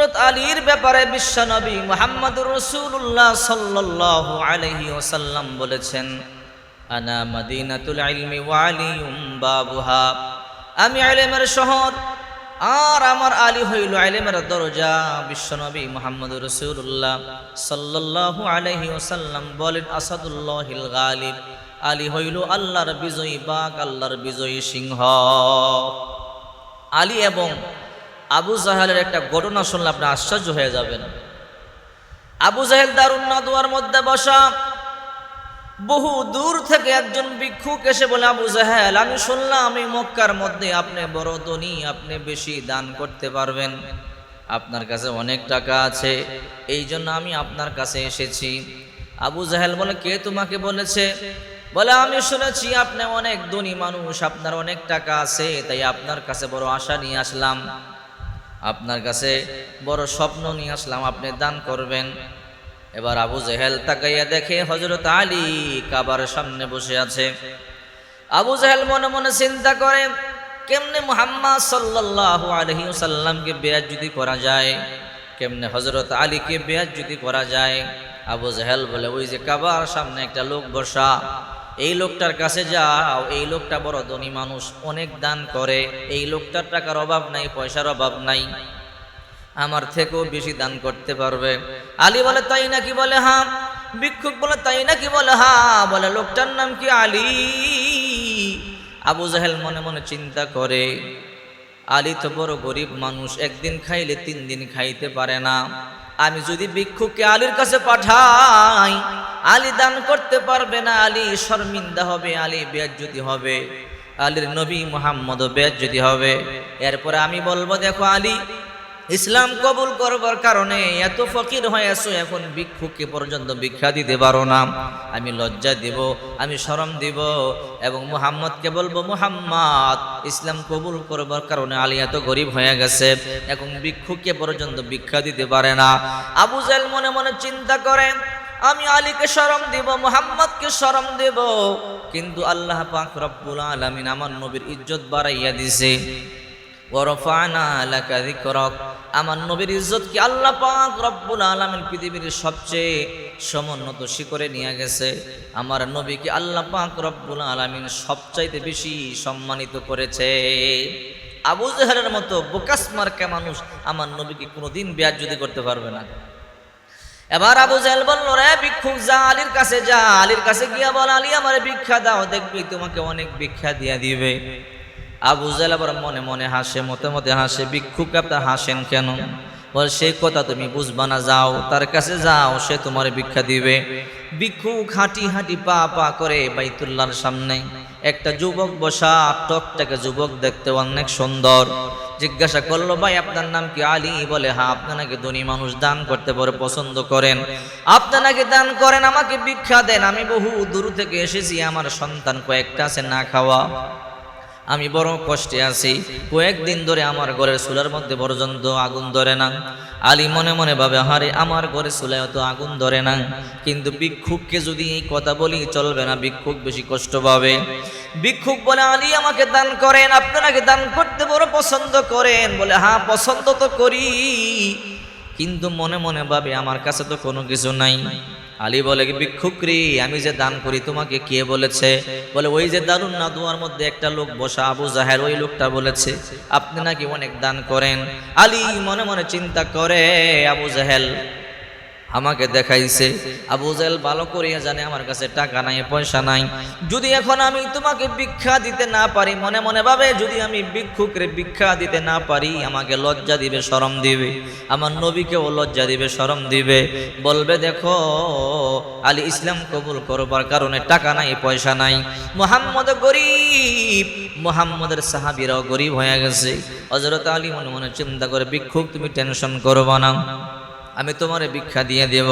হজরত আলীর ব্যাপারে বিশ্বনবী মোহাম্মদ রসুল্লাহ সাল্লাহ আলহি ওসাল্লাম বলেছেন, আনা মদিনাতুল ইলমি ওয়ালিউম বাবুহা। আমি আলেমের শহর, আর আমার আলী হইল আলেমের দরজা, বিশ্বনবী মোহাম্মদ রসুল্লাহ সাল্লাহ আলহি ওসাল্লাম বলেন, আসাদুল্লাহিল গালিব। আলী হইল আল্লাহর বিজয়ী বাক আল্লাহর বিজয়ী সিংহ। আলী এবং আবু জাহালের একটা ঘটনা শুনলে আপনি আশ্চর্য হয়ে যাবেন। আবু জাহেল দারুণ নাদুয়ার মধ্যে বসা। বহু দূর থেকে একজন ভিক্ষুক এসে বলে, আবু জাহেল, আমি শুনলাম আমি মক্কার মধ্যে আপনি বড় ধনী, আপনি বেশি দান করতে পারবেন। আপনার কাছে অনেক টাকা আছে, এই জন্য আমি আপনার কাছে এসেছি। আবু জাহেল বলে, কে তোমাকে বলেছে? বলে, আমি শুনেছি আপনি অনেক ধনী মানুষ, আপনার অনেক টাকা আছে, তাই আপনার কাছে বড় আশা নিয়ে আসলাম। আপনার কাছে বড় স্বপ্ন নিয়ে আসলাম, আপনি দান করবেন। এবার আবু জেহেল তাকাইয়া দেখে হজরত আলী কাবার সামনে বসে আছে। আবু জেহেল মনে মনে চিন্তা করে, কেমনে মুহাম্মদ সাল্লাল্লাহু আলহি সাল্লামকে বেয়াজ যদি করা যায়? কেমনে হজরত আলীকে বেয়াজ যদি করা যায়? আবু জেহেল বলে, ওই যে কাবার সামনে একটা লোক বসা এই লোকটার কাছে যাও, এই লোকটা বড় ধনী মানুষ, অনেক দান করে। এই লোকটার টাকার অভাব নাই, পয়সার অভাব নাই। আমার থেকেও বেশি দান করতে পারবে। আলী বলে, তাই নাকি বলে হ্যাঁ ভিক্ষুক বলে, তাই নাকি বলে হ্যাঁ বলে, লোকটার নাম কি আলী? আবু জাহেল মনে মনে চিন্তা করে। আলী তো বড় গরিব মানুষ, একদিন খাইলে তিন দিন খাইতে পারে না। আমি যদি ভিক্ষুককে আলীর কাছে পাঠাই, আলী দান করতে পারবে না, আলী শর্মিন্দা হবে, আলী যদি হবে, আলীর নবী মোহাম্মদ যদি হবে। এরপরে আমি বলব, দেখো আলী ইসলাম কবুল করবার কারণে এত ফকির হয়ে আছো, এখন ভিক্ষুককে পর্যন্ত ভিক্ষা দিতে পারো না। আমি লজ্জা দিব, আমি শরম দিব এবং মুহাম্মদকে বলব, মুহাম্মদ, ইসলাম কবুল করবার কারণে আলী এত গরিব হয়ে গেছে, এখন ভিক্ষুককে পর্যন্ত ভিক্ষা দিতে পারে না। আবু জাহেল মনে মনে চিন্তা করেন, আমি আলীকে শরম দিব, মুহাম্মদকে শরম দেব, কিন্তু আল্লাহ পাক রব্বুল আলামিন আমার নবীর ইজ্জত বাড়াইয়া দিছে। ওরফানা লাকা যিকরাক। আমার নবীর ইজ্জত কি আল্লাহ পাক রব্বুল আলামিন পৃথিবীর সবচেয়ে সমুন্নত শিখরে নিয়ে গেছে। আমার নবীকে আল্লাহ পাক রব্বুল আলামিন সবচাইতে বেশি সম্মানিত করেছে। আবু জাহেলের মতো বোকাস মার্কা মানুষ আমার নবীকে কোনোদিন বিয়ার যদি করতে পারবে না। এবার আবু জাহেল বলল, রে ভিক্ষুক, যা আলীর কাছে যা, আলীর কাছে গিয়া বল, আলী আমার ভিক্ষা দাও, দেখবি তোমাকে অনেক ভিক্ষা দিয়া দিবে। আবু জাহেল আবার মনে মনে হাসে, মতে মতে হাসে, ভিক্ষুক আপনার হাসেন কেন? বল সেই কথা তুমি বুঝবা না, যাও, তার কাছে যাও, সে তোমার ভিক্ষা দিবে। ভিক্ষুক হাঁটি হাঁটি পা পা করে বাইতুল্লার সামনে। একটা যুবক বসা, টকটাকে যুবক দেখতে অনেক সুন্দর। জিজ্ঞাসা করল, ভাই, আপনার নাম কি? আলী বলে হ্যাঁ আপনি নাকি ধনী মানুষ, দান করতে বড় পছন্দ করেন। আপনি নাকি দান করেন, আমাকে ভিক্ষা দেন, আমি বহু দূর থেকে এসেছি, আমার সন্তান কয়েকটা আছে, না খাওয়া। আমি বড় কষ্টে আছি। কয়েকদিন ধরে আমার ঘরের চুলার মধ্যে পর্যন্ত আগুন ধরে না। আলী মনে মনে ভাবে হারে আমার ঘরে চুলায় তো আগুন ধরে না। কিন্তু ভিক্ষুককে যদি এই কথা বলি, চলবে না। ভিক্ষুক বেশি কষ্ট পাবে। ভিক্ষুক বলে, আলী আমাকে দান করেন আপনাকে দান করতে বড় পছন্দ করেন। বলে হ্যাঁ পছন্দ তো করি। কিন্তু মনে মনে ভাবে, আমার কাছে তো কোনো কিছু নাই। আলী বলে, কি ভিক্ষুকরি আমি যে দান করি তোমাকে কে বলেছে? বলে, ওই যে দারুণ না দুয়ার মধ্যে একটা লোক বসা, আবু জাহের ওই লোকটা বলেছে, আপনি নাকি অনেক দান করেন? আলী মনে মনে চিন্তা করে, আবু জাহেল আমাকে দেখাইছে। আবু জাহেল ভালো করিয়া জানে, আমার কাছে টাকা নাই, পয়সা নাই। যদি এখন আমি তোমাকে ভিক্ষা দিতে না পারি, মনে মনে ভাবে, যদি আমি ভিক্ষুকরে ভিক্ষা দিতে না পারি, আমাকে লজ্জা দিবে, শরম দিবে। আমার নবীকেও লজ্জা দিবে, শরম দিবে। বলবে, দেখো, আলী ইসলাম কবুল করবার কারণে টাকা নাই, পয়সা নাই। মোহাম্মদ গরিব, মোহাম্মদের সাহাবিরাও গরিব হয়ে গেছে। হজরত আলী মনে মনে চিন্তা করে, ভিক্ষুক, তুমি টেনশন করব না। আমি তোমারে ভিক্ষা দিয়ে দেব।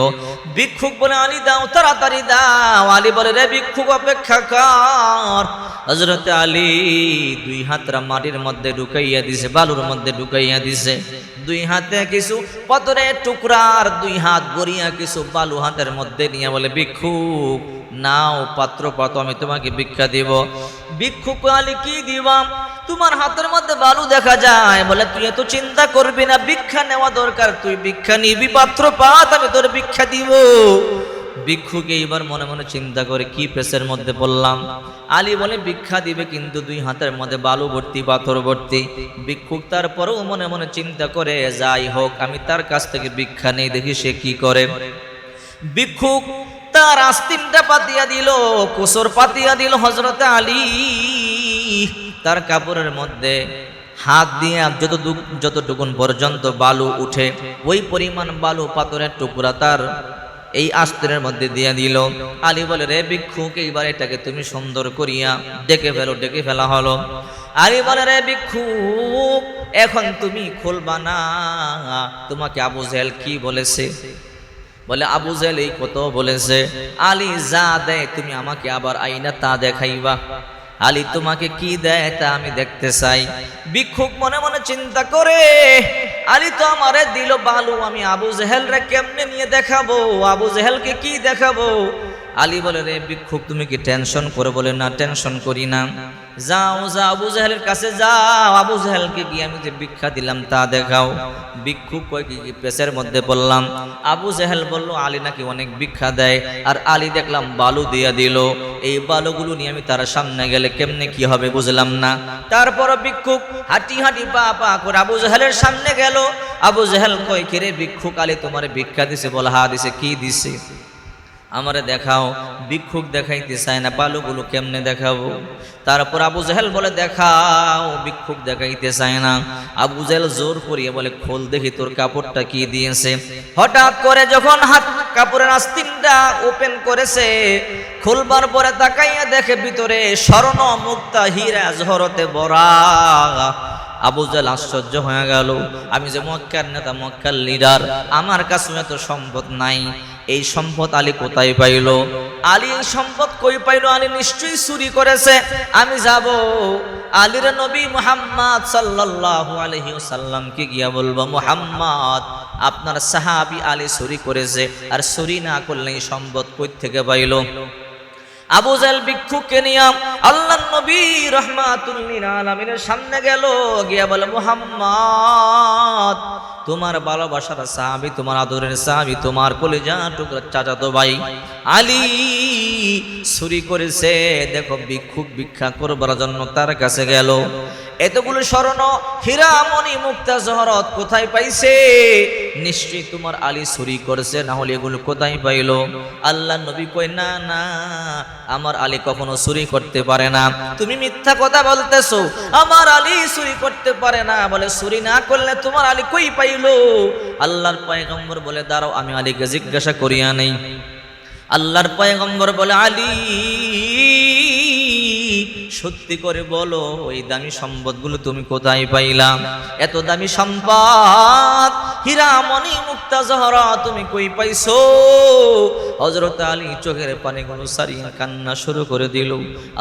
ভিক্ষুক বলে আলী দাও, তাড়াতাড়ি দাও। আলী বলে, রে ভিক্ষুক, অপেক্ষা কর। হজরত আলী দুই হাতরা মাটির মধ্যে ঢুকাইয়া দিছে, বালুর মধ্যে ঢুকাইয়া দিছে। দুই হাতে কিছু পাথরের টুকরার, দুই হাত গড়িয়া কিছু বালু হাতের মধ্যে নিয়ে বলে, ভিক্ষুক নাও পাত্র পাত আমি তোমাকে ভিক্ষা দিব। ভিক্ষুক আলী কি দিবাম তোমার হাতের মধ্যে বালু দেখা যায়। বলে, তুই এত চিন্তা করবি না, ভিক্ষা নেওয়া দরকার। তুই ভিক্ষা নিবি, পাত্র পাত আমি তোর ভিক্ষা দিব। ভিক্ষুকে এবার মনে মনে চিন্তা করে, কি পেসের মধ্যে বললাম আলী বলে, ভিক্ষা দিবে কিন্তু দুই হাতের মধ্যে বালু ভর্তি, পাথর ভর্তি। ভিক্ষুক তারপরেও মনে মনে চিন্তা করে, যাই হোক, আমি তার কাছ থেকে ভিক্ষা নেই, দেখি সে কি করে। ভিক্ষুক তার আস্তিনটা পাতিয়া দিল, কুসর পাতিয়া দিল হজরতে আলী। তার কাপড়ের মধ্যে হাত দিয়ে যত যতটুকুন পর্যন্ত বালু উঠে, ওই পরিমাণ বালু পাথরের টুকরা তার এই আস্তিনের মধ্যে দিয়ে দিল। আলী বলে, রে ভিক্ষুক এইবার এটাকে তুমি সুন্দর করিয়া ডেকে ফেলো, ডেকে ফেলা হলো। আলী বলে, রে ভিক্ষুক এখন তুমি খুলবা না। তোমাকে আবু জেহেল কি বলেছে? বলে, আবু জেল এই কত বলেছে, আলী, যা দেয় তুমি আমাকে আবার আইনা তা দেখাইবা। আলী, তোমাকে কি দেয় তা আমি দেখতে চাই। ভিক্ষুক মনে মনে চিন্তা করে, আলী তো আমারে দিল বালু, আমি আবু জেহেল রে কেমনে নিয়ে দেখাবো? আবু জেহেলকে কি দেখাবো? আলী বলে, রে ভিক্ষুক তুমি কি টেনশন করে বলে, না টেনশন করি না। যাও যাও, আবু জাহেলের কাছে যাও, আবু জাহেলকে গিয়ে আমি যে ভিক্ষা দিলাম তা দেখাও। ভিক্ষুক কয় কি কি পেশের মধ্যে বললাম আবু জাহেল বলল, আলী নাকি অনেক ভিক্ষা দেয়। আর আলী দেখলাম বালু দিয়া দিল। এই বালুগুলো নিয়ে আমি তার সামনে গেলে কেমনে কি হবে বুঝলাম না। তারপর ভিক্ষুক হাঁটি হাঁটি, পা পা করে আবু জাহেলের সামনে গেল। আবু জাহেল কয় কিরে ভিক্ষুক আলী তোমার ভিক্ষা দিছে বলে হা দিছে কি দিছে? আমারে দেখাও, ভিক্ষুক দেখাইতে চায় না, বালুগুলো কেমনে দেখাবো? তারপর আবু জাহেল বলে, দেখাও, ভিক্ষুক দেখাইতে চায় না। আবু জাহেল জোর করিয়ে বলে, খোল দেখি তোর কাপড়টা কি দিয়েছে। হঠাৎ করে যখন হাত কাপড়ের আস্তিনটা ওপেন করেছে, খুলবার পরে তাকাইয়া দেখে ভিতরে স্বর্ণ মুক্তা হীরা ঝরতে বরা আবু জাল আশ্চর্য হয়ে গেল, আমি যে মক্কার নেতা, মক্কার লিডার আমার কাছে এত সম্পদ নাই। এই সম্পদ আলী কোথায় পাইল? আলী এই সম্পদ কই পাইল? আলী নিশ্চয়ই চুরি করেছে। আমি যাব আলীর নবী মুহাম্মদ সাল্লাল্লাহু আলাইহি ওয়াসাল্লামকে গিয়া বলব, মুহাম্মদ, আপনার সাহাবী আলী চুরি করেছে, আর চুরি না করলে এই সম্পদ কই থেকে পাইল? আবু জাল ভিক্ষুককে নিয়ে আল্লাহ নবী রহমাতুল্লিল আলমিনের সামনে গেল, গিয়া বলে, মোহাম্মদ, তোমার ভালোবাসার সাহাবি, তোমার আদরের সাহাবি, তোমার কলেজা টুকরা চাচাতো ভাই আলী চুরি করেছে। দেখো, ভিক্ষুক ভিক্ষা করবার জন্য তার কাছে গেল। এতগুলো স্মরণ হীরামণি মুক্তা জহরত কোথায় পাইছে? নিশ্চয়ই তোমার আলী চুরি করেছে, না হলে এগুলো কোথায় পাইল? আল্লাহ নবী কই না না, আমার আলী কখনো চুরি করতে পারে না। তুমি মিথ্যা কথা বলতেছো, আমার আলী চুরি করতে পারে না। বলে, চুরি না করলে তোমার আলী কই পাইলো? আল্লাহর পয়গম্বর বলে, দাঁড়াও, আমি আলীকে জিজ্ঞাসা করিয়া নেই। আল্লাহর পয়গম্বর বলে, আলী সত্যি করে বলো, ওই দামি সম্পদগুলো তুমি কোথায় পাইলাম এত দামি সম্পদ, হীরামণি, মুক্তা জহরা, তুমি কই পাইছো? হজরত আলী চোখের পানিগুলো সারিয়া কান্না শুরু করে দিল।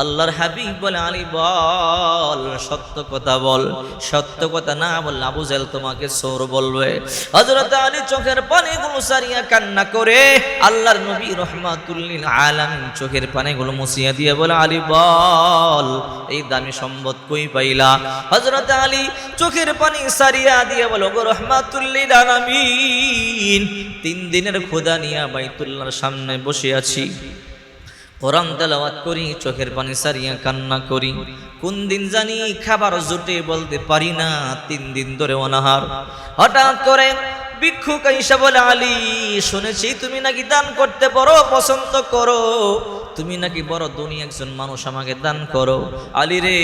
আল্লাহর হাবিব বলে, আলী বল, সত্য কথা বল। সত্য কথা না বল আবু জেল তোমাকে সোর বলবে। হজরত আলী চোখের পানিগুলো সারিয়া কান্না করে আল্লাহর নবী রহমাতুল্লিল আলামিন চোখের পানিগুলো মুছিয়া দিয়ে বলে, আলী বল এই দামি সম্পদ কই পাইলা? হজরত আলী চোখের পানি সারিয়া দিয়া বলো গো তিন দিনের খোদা নিয়া বাইতুল্লার সামনে বসে আছি। কোরআন তেলাওয়াত করি, চোখের পানি সারিয়া কান্না করি। কোন দিন জানি খাবার জুটে বলতে পারি না, তিন দিন ধরে অনাহার। হঠাৎ করে ভিক্ষুক আইসা বলে, আলী, শুনেছি তুমি নাকি দান করতে বড় পছন্দ করো। তুমি নাকি বড় দুনিয়া একজন মানুষ আমাকে দান করো? আলী রে,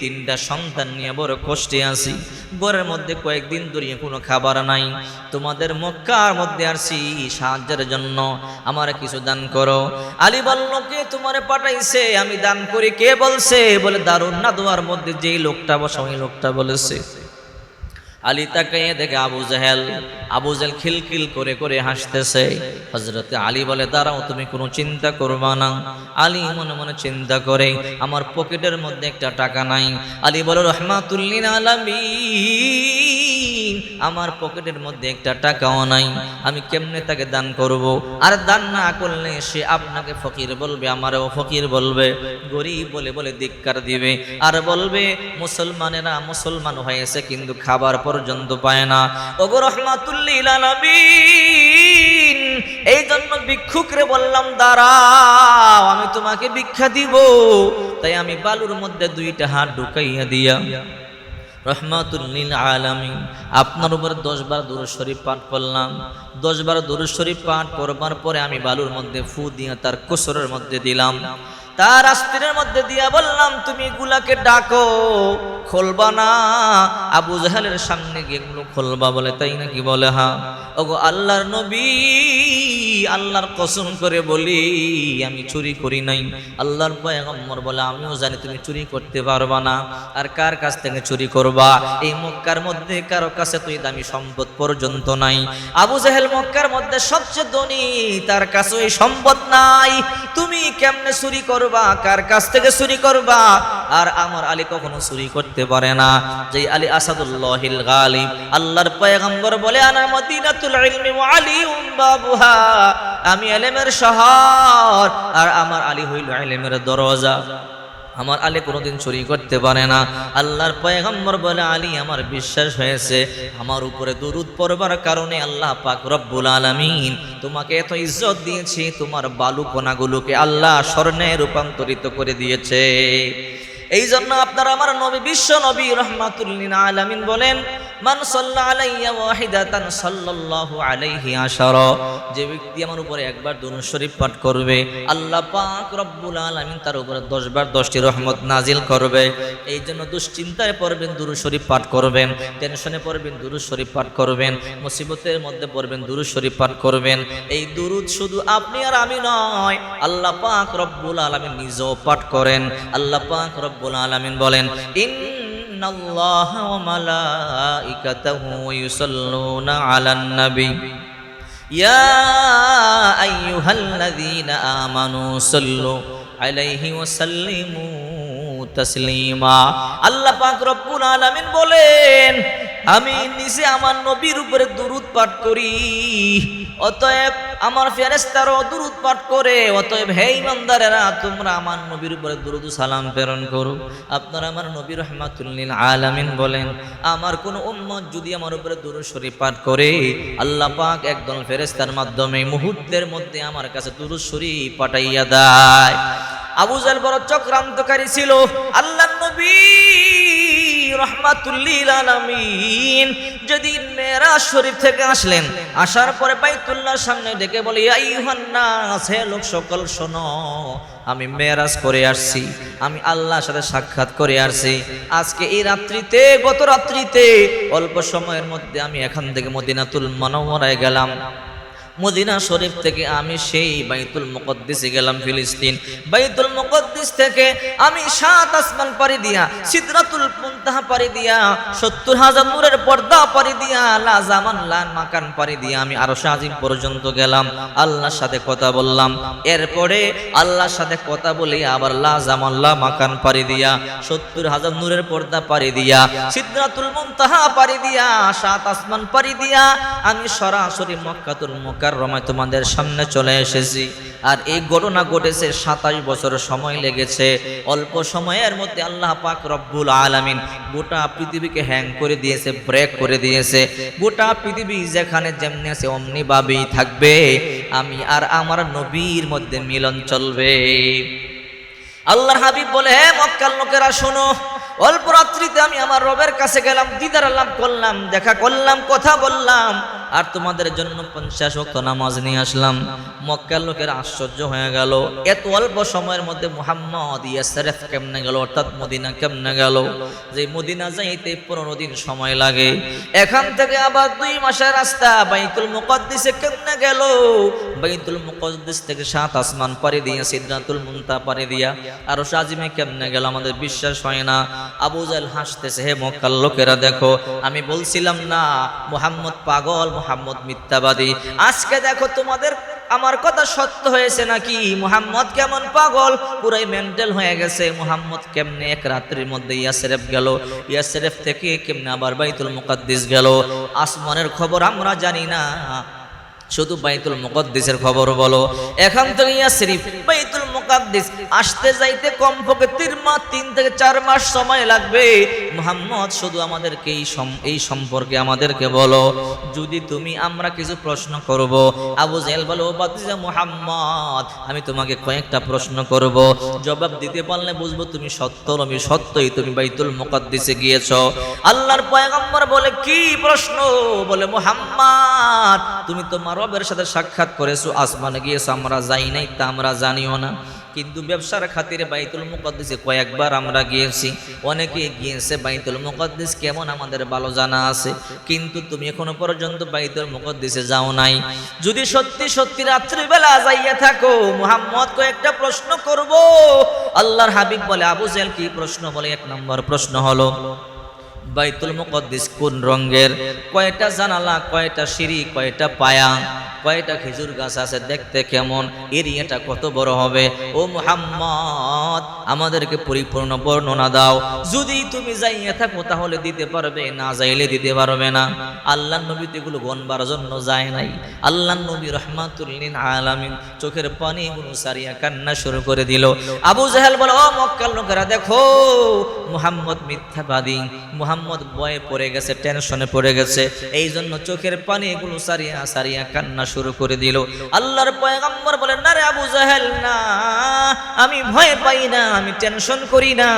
তিনটা সন্তান নিয়ে বড় কষ্টে আছি। বরের মধ্যে কয়েকদিন ধরিয়ে কোনো খাবার নাই। তোমাদের মক্কার মধ্যে আসছি সাহায্যের জন্য। আমার কিছু দান করো। আলী বলল, কে তোমারে পাঠাইছে? আমি দান করি। কে বলছে? বলে, দারুণ না দোয়ার মধ্যে যেই লোকটা বসা, ওই লোকটা বলেছে। আলী তাকাইয়ে দেখে আবু জাহেল আবু জাহেল খিলখিল করে করে হাসতেছে। হজরতে আলী বলে, দাঁড়াও, তুমি কোনো চিন্তা করবা না। আলী মনে মনে চিন্তা করে, আমার পকেটের মধ্যে একটা টাকা নাই। আলী বলে রহমাতুল্লিন আলামী আমার পকেটের মধ্যে একটা টাকাও নাই, আমি কেমনে তাকে দান করব? আর দান না করলে সে আপনাকে ফকির বলবে, আমারও ফকির বলবে, গরিব বলে বলে ধিক্কার দিবে, আর বলবে, মুসলমানেরা মুসলমান হয়েছে, কিন্তু খাবার পর্যন্ত পায় না। ওগো রহমাতুল্লিল এই জন্য ভিক্ষুকরে বললাম, দাঁড়াও, আমি তোমাকে ভিক্ষা দিব। তাই আমি বালুর মধ্যে দুইটা হাত ঢুকাইয়া দিয়া রহমাতুল্লিল আলামিন। আপনার উপর দশ বার দূর শরীফ পাঠ করলাম। দশ বার দূর শরীফ পাঠ করবার পরে আমি বালুর মধ্যে ফু দিয়ে তার কোসরের মধ্যে দিলাম। তার আস্তিনের মধ্যে দিয়া বললাম, তুমি গুলাকে ডাকো, খোলবা না। আবু জাহালের সামনে গিয়ে খুলবা বলে, তাই নাকি বলে হা ওগো আল্লাহর নবী আল্লাহর কসম করে বলি, আমি চুরি করি নাই। আল্লাহর পয়গম্বর বলে, আমিও জানি তুমি চুরি করতে পারবা না। আর কার কাছ থেকে চুরি করবা? এই মক্কার মধ্যে কারও কাছে তুই দামি সম্পদ পর্যন্ত নাই। আবু জাহেল মক্কার মধ্যে সবচেয়ে ধনী, তার কাছে ওই সম্পদ নাই। তুমি কেমনে চুরি করবা? কার কাছ থেকে চুরি করবা? আর আমার আলী কখনো চুরি করতে পারে না। যে আলী আসাদুল্লাহিল গালিব, আল্লাহর পয়গম্বর বলে, আনা মদিনাতুল ইলমি ওয়া আলিউম বাবুহা। আমি এলেমের শহর, আর আমার আলী হইল এলেমের দরজা। আমার আলী কোনোদিন চুরি করতে পারে না। আল্লাহর পয়গম্বর বলে, আলী, আমার বিশ্বাস হয়েছে, আমার উপরে দুরুদ পড়বার কারণে আল্লাহ পাক রব্বুল আলামিন তোমাকে এত ইজ্জত দিয়েছি, তোমার বালু কোনাগুলোকে আল্লাহ স্বর্ণে রূপান্তরিত করে দিয়েছে। এই জন্য আপনার আমার নবী, বিশ্ব নবী রহমাতুল্লিন আলামিন বলেন যে ব্যক্তি আমার উপরে একবার শরীফ পাঠ করবে, আল্লাহ পাক রব্বুল আলামিন তার উপরে 10 বার 10টি রহমত নাজিল করবে। এই জন্য দুশ্চিন্তায় পড়বেন, দুরূদ শরীফ পাঠ করবেন, টেনশনে পড়বেন, দুরূদ শরীফ পাঠ করবেন, মুসিবতের মধ্যে পড়বেন, দুরূদ শরীফ পাঠ করবেন। এই দুরূদ শুধু আপনি আর আমি নয়, আল্লাহ পাক রব্বুল আলামিন নিজেও পাঠ করেন, আল্লাহ পাক রব্বুল রব্বুল আলমিন বলেন ইন আল্লাহ মালাইকাতাহু ইউসাল্লুনা আলান নবী। ইয়া আইয়ুহাল্লাযীনা আমানু সাল্লু আলাইহি ওয়া সাল্লিমু তাসলিমা। আল্লাহ পাক রব্বুল আলামিন বলেন আমি নিজে আমার নবীর উপরে দুরুদ পাঠ করি। অতএব আমার ফেরেস্তারও দুরুদ পাঠ করে। অতএব হে ইমানদারেরা, তোমরা আমার নবীর উপরে দুরুদ সালাম প্রেরণ করো। আপনারা আমার নবী রহমাতুল্লিল আলামিন বলেন, আমার কোন উম্মত যদি আমার উপরে দুরুদ শরীফ পাঠ করে, আল্লাহ পাক একদল ফেরেস্তার মাধ্যমে মুহূর্তের মধ্যে আমার কাছে দুরুদ শরীফ পাঠাইয়া দেয়। আবু জাল বড় চক্রান্তকারী ছিল। আল্লাহ নবী রহমাতুল্লিল আলামিন। যেদিন মেরাজ শরীফ থেকে আসলেন, আসার পরে বাইতুল্লাহর সামনে ডেকে বলে আইহান্নাস হে লোক সকল, শোনো, আমি মেরাজ করে আসছি, আমি আল্লাহর সাথে সাক্ষাৎ করে আসছি। আজকে এই রাত্রিতে, গত রাত্রিতে, অল্প সময়ের মধ্যে আমি এখান থেকে মদিনাতুল মনোমরায় গেলাম। মদিনা শরীফ থেকে আমি সেই বাইতুল মুকদ্দিসে গেলাম ফিলিস্তিন। বাইতুল মুকদ্দিস থেকে আমি সাত আসমান পাড়ি দিয়া, সিদরাতুল মুনতাহা পাড়ি দিয়া, সত্তর হাজার নূরের পর্দা পাড়ি দিয়া, লা জামান লান মাকান পাড়ি দিয়া আমি আরও আজিম পর্যন্ত গেলাম। আল্লাহর সাথে কথা বললাম। এরপরে আল্লাহর সাথে কথা বলে আবার লা জামান, লা মাকান পাড়ি দিয়া, সত্তর হাজার নূরের পর্দা পাড়ি দিয়া, সিদরাতুল মুনতাহা পাড়ি দিয়া, সাত আসমান পাড়ি দিয়া আমি সরাসরি মক্কাতুল মুকাররমায় তোমাদের সামনে চলে এসেছি। আর এই ঘটনা ঘটেছে সাতাশ বছর সময় লেগেছে। অল্প সময়ের মধ্যে আল্লাহ পাক রব্বুল আলামিন গোটা পৃথিবীকে হ্যাং করে দিয়েছে ব্রেক করে দিয়েছে। গোটা পৃথিবী যেখানে যেমনি আছে অমনি ভাবেই থাকবে। আমি আর আমার নবীর মধ্যে মিলন চলবে। আল্লাহর হাবিব বলে, হে মক্কার লোকেরা, শোনো, অল্প রাত্রিতে আমি আমার রবের কাছে গেলাম, দিদার লাভ করলাম, দেখা করলাম, কথা বললাম। আর তোমাদের জন্য পঞ্চাশ ওয়াক্ত নামাজ নিয়ে আসলাম। মক্কার লোকের আশ্চর্য হয়ে গেল। এত অল্প সময়ের মধ্যে মুহাম্মদ ইয়াসরেফ কেমনে গেল? অর্থাৎ মদিনা কেমনে গেল? যে মদিনা যাইতে পনেরো দিন সময় লাগে। এখান থেকে আবার দুই মাসের রাস্তা বাইতুল মুকদ্দিসে কেমনে গেল? বাইতুল মুকদ্দিস থেকে সাত আসমান পাড়ি দিয়া সিদ্ধাতুল মুনতা পাড়ি দিয়া। আরও সাজিমে কেমনে গেল? আমাদের বিশ্বাস হয় না। আবু জাহেল হাসতেছে, হে মক্কার লোকেরা, দেখো, আমি বলছিলাম না, মোহাম্মদ পাগল মুহাম্মদ মিথ্যাবাদী। আজকে দেখো তোমাদের, আমার কথা সত্য হয়েছে নাকি? মুহাম্মদ কেমন পাগল? পুরাই মেন্টাল হয়ে গেছে। মুহাম্মদ কেমনে এক রাত্রির মধ্যে ইয়াসরেফ গেল? ইয়াসরেফ থেকে কেমনে আবার বাইতুল মুকাদ্দিস গেল? আসমানের খবর আমরা জানি না। শুধু বাইতুল মুকদ্দিসের খবর বলো। এখান থেকে ইয়াসরিফ বাইতুল মুকদ্দিস আসতে যাইতে কমপক্ষে তিন মাস, তিন থেকে চার মাস সময় লাগবে। মুহাম্মদ, শুধু আমাদেরকে এই সম্পর্কে আমাদেরকে বলো। যদি তুমি আমরা কিছু প্রশ্ন করব, আবু জেল বলো মুহাম্মদ, আমি তোমাকে কয়েকটা প্রশ্ন করব। জবাব দিতে পারলে বুঝব তুমি সত্য আমি সত্যই তুমি বাইতুল মুকদ্দিসে গিয়েছো। আল্লাহর পয়গম্বর বলে, কি প্রশ্ন? বলে, মুহাম্মদ, তুমি তোমার রবের সাথে সাক্ষাৎ করেছ, আসমানে গিয়েছো, আমরা যাই নাই তা আমরা জানিও না। কিন্তু ব্যবসার খাতিরে বাইতুল মুকদ্দিসে কয়েকবার আমরা গিয়েছি। অনেকে গিয়েছে বাইতুল মুকদ্দিস, কেমন আমাদের ভালো জানা আছে। কিন্তু তুমি এখনও পর্যন্ত বাইতুল মুকদ্দিসে যাও নাই। যদি সত্যি সত্যি রাত্রিবেলা যাইয়া থাকো, মুহাম্মদ কয়েকটা প্রশ্ন করব। আল্লাহর হাবিব বলে, আবু জেল কি প্রশ্ন বলে? এক নম্বর প্রশ্ন হলো বাইতুল মুকদ্দিস কোন রঙের? কয়টা জানালা, কয়টা সিঁড়ি, কয়টা পায়া, কয়টা খেজুর গাছ আছে দেখতে কেমন? এরিয়াটা কত বড় হবে? ও মুহাম্মদ, আমাদেরকে পরিপূর্ণ বর্ণনা দাও। যদি তুমি যাইয়া থাকো তাহলে দিতে পারবে, না যাইলে দিতে পারবে না। আল্লাহ নবী এগুলো গনবার জন্য যায় নাই। আল্লাহ নবী রহমাতুল্লিন আলামিন চোখের পানি গুলো সারিয়া কান্না শুরু করে দিল। আবু জাহেল বলে, ও মক্কাল লোকেরা, দেখো, মুহাম্মদ মিথ্যাবাদী, মুহাম্মদ বয়ে পড়ে গেছে, টেনশনে পড়ে গেছে। এই জন্য চোখের পানি এগুলো সারিয়া সারিয়া কান্না শুরু করে দিল। আল্লাহর পয়গম্বর বলেন না রে আবু জাহেল, না। আমি ভয় পাই না, আমি টেনশন করি না।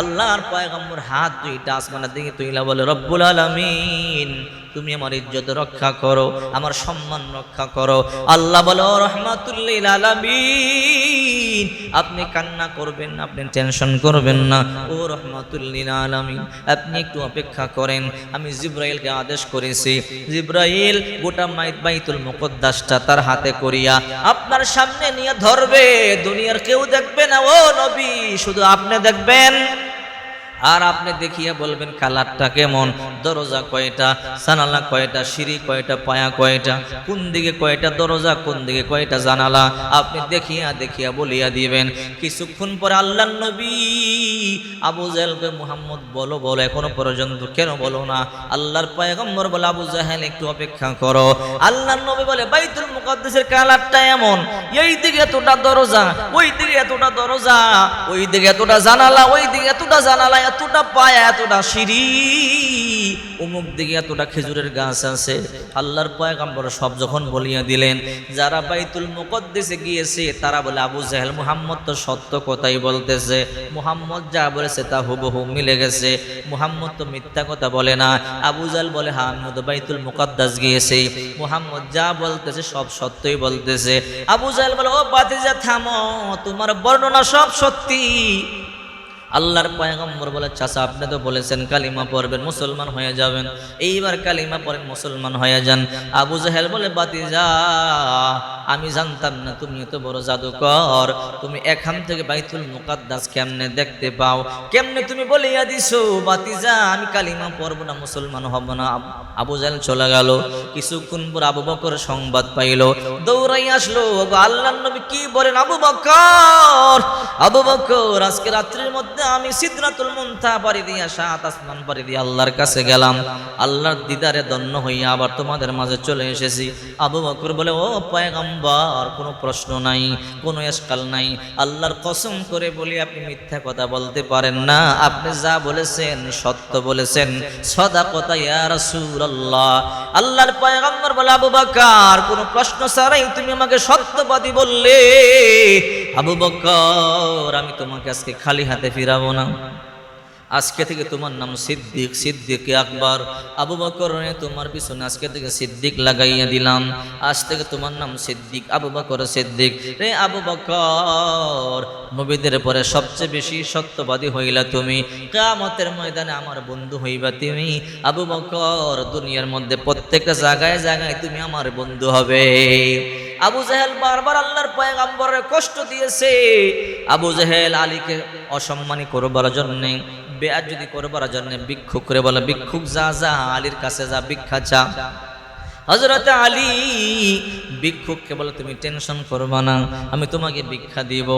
আল্লাহর পয়গম্বর হাত দুইটা আসমানের দিকে তুইলা বলে, রব্বুল আলামিন। তুমি আমার ইজ্জত রক্ষা করো, আমার সম্মান রক্ষা করো। আল্লাহ বলো রহমাতুল্লিল আলামিন, আপনি কান্না করবেন না, আপনি টেনশন করবেন না। ও রহমাতুল্লিল আলামিন, আপনি একটু অপেক্ষা করেন। আমি জিব্রাইলকে আদেশ করেছি, জিব্রাইল গোটা মাইত বাইতুল মুকদ্দাসটা তার হাতে করিয়া আপনার সামনে নিয়ে ধরবে। দুনিয়ার কেউ দেখবে না, ও নবী, শুধু আপনি দেখবেন। আর আপনি দেখিয়ে বলবেন কালারটা কেমন, দরজা কয়টা জানালা কয়টা, সিঁড়ি কয়টা, পায়া কয়টা, কোন দিকে কয়টা দরজা, কোন দিকে কয়টা জানালা, আপনি দেখিয়া দেখিয়া বলিয়া দিবেন। কিছুক্ষণ পরে আল্লাহ নবী আবু জাহেলকে মুহাম্মদ বলো বলো, এখনও পর্যন্ত কেন বলো না? আল্লাহর পয়গম্বর বলে, আবু জাহেল, একটু অপেক্ষা করো। আল্লাহর নবী বলে, বাইতুল মুকদ্দাসের কালারটা এমন এই দিকে এতটা দরজা ওই দিকে এতটা দরজা ওই দিকে এতটা জানালা ওই দিকে এতটা জানালা এতটা পায়া, এতটা সিঁড়ি। অমুক দিকে এতটা খেজুরের গাছ আছে। আল্লাহর পয়গাম্বর সব যখন বলিয়া দিলেন, যারা বাইতুল মুকদ্দেসে গিয়েছে, তারা বলে, আবু জাহেল মুহাম্মদ তো সত্য কথাই বলতেছে। মুহাম্মদ যা বলেছে, তা হুবহু মিলে গেছে। মুহাম্মদ তো মিথ্যা কথা বলে না। আবু জাহেল বলে হ্যাঁ আমি তো বাইতুল মুকদ্দাস গিয়েছি। মুহাম্মদ যা বলতেছে, সব সত্যই বলতেছে। আবু জাহেল বলে, ও বাতিজা, থামো, তোমার বর্ণনা সব সত্যি। আল্লাহর পয়গম্বর বলে, চাচা, আপনি তো বলেছেন কালিমা পড়বেন, মুসলমান হয়ে যাবেন। এইবার কালিমা পড়েন মুসলমান হয়ে যান। আবু জাহেল বলে বাতিজা আমি জানতাম না, তুমি এত বড় জাদুকর। তুমি এখান থেকে বাইতুল মুকাদ্দাস কেমনে দেখতে পাও? কেমনে তুমি বলিয়া দিছো, বাতিজা, আমি কালিমা পড়ব না, মুসলমান হব না। আবু জাহেল চলে গেল। কিছুক্ষণ পর আবু বকর সংবাদ পাইলো। দৌড়াই আসলো আল্লাহ নবী কি বলেন, আবু বকর? আবু বকর, আজকে রাত্রির মধ্যে আমি সিদরাতুল মুনতা পারি দিয়া, সাত আসমান পারি দিয়ে আল্লাহর কাছে গেলাম। আল্লাহর দিদারে দন্য হইয়া আবার তোমাদের মাঝে চলে এসেছি। আবু বকর বলে, ও পয়গম্বর কোনো প্রশ্ন নাই, কোনো এসকাল নাই। আল্লাহর কসম করে বলি, আপনি মিথ্যা কথা বলতে পারেন না। আপনি যা বলেছেন, সত্য বলেছেন। সদা কথা ইয়া রাসূলুল্লাহ। আল্লাহর পয়গম্বর বলে, আবু বকর, কোনো প্রশ্ন ছাড়াই তুমি আমাকে সত্যবাদী বললে। আবু বকর, আমি তোমাকে আজকে খালি হাতে ফিরাবো না। আজকে থেকে তোমার নাম সিদ্দিক সিদ্দিক আকবর। আবু বকর তোমার পিছনে আজকে থেকে সিদ্দিক লাগাইয়া দিলাম। আজ থেকে তোমার নাম সিদ্দিক, আবু বকর সিদ্দিক। রে আবু বকর, নবীদের পরে সবচেয়ে বেশি সত্যবাদী হইলা তুমি। কামতের ময়দানে আমার বন্ধু হইবা তুমি। আবু বকর, দুনিয়ার মধ্যে প্রত্যেকটা জায়গায় জায়গায় তুমি আমার বন্ধু হবে। আবু জাহেল বারবার আল্লাহর পয়গাম্বরের কষ্ট দিয়েছে। আবু জাহেল আলীকে অসম্মানী করবার জন্যে বেয়ার যদি করবার জন্য ভিক্ষুক করে বলে, ভিক্ষুক, যা যা, আলীর কাছে যা, ভিক্ষা চা। হজরত আলী ভিক্ষুককে বলে, তুমি টেনশন করবে না, আমি তোমাকে ভিক্ষা দিব।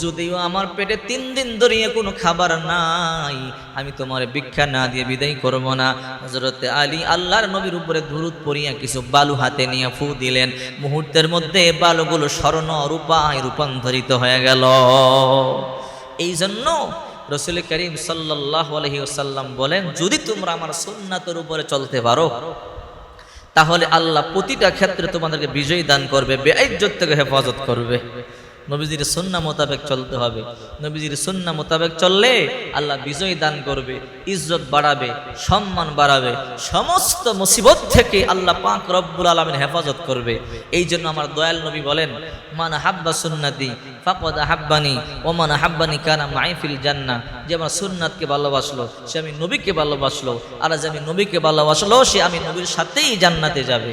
যদিও আমার পেটে তিন দিন ধরিয়ে কোনো খাবার নাই, আমি তোমার ভিক্ষা না দিয়ে বিদায় করব না। হজরত আলী আল্লাহর নবীর উপরে ধুরুত পরিয়া কিছু বালু হাতে নিয়ে ফু দিলেন। মুহূর্তের মধ্যে বালুগুলো স্বর্ণ রূপায় রূপান্তরিত হয়ে গেল। এই জন্য রসুল করিম সাল্লাহ আলহি ওসাল্লাম বলেন, যদি তোমরা আমার সুন্নাতের উপরে চলতে পারো, তাহলে আল্লাহ প্রতিটা ক্ষেত্রে তোমাদেরকে বিজয়ী দান করবে বেআইজ্জত থেকে হেফাজত করবে। নবীজির সন্না মোতাবেক চলতে হবে। নবীজির সন্না মোতাবেক চললে আল্লাহ বিজয় দান করবে, ইজ্জত বাড়াবে, সম্মান বাড়াবে, সমস্ত মুসিবত থেকে আল্লাহ পাক রব্বুল আলমিন হেফাজত করবে। এই জন্য আমার দয়াল নবী বলেন, মান হাব্বা সুন্নাতি ফাকদ হাব্বানি ও মান হাব্বানি কানা মাইফিল জান্না যে আমার সুন্নাতকে ভালোবাসলো, সে আমি নবীকে ভালোবাসলো, আর যে আমি নবীকে ভালোবাসলো, সে আমি নবীর সাথেই জান্নাতে যাবে।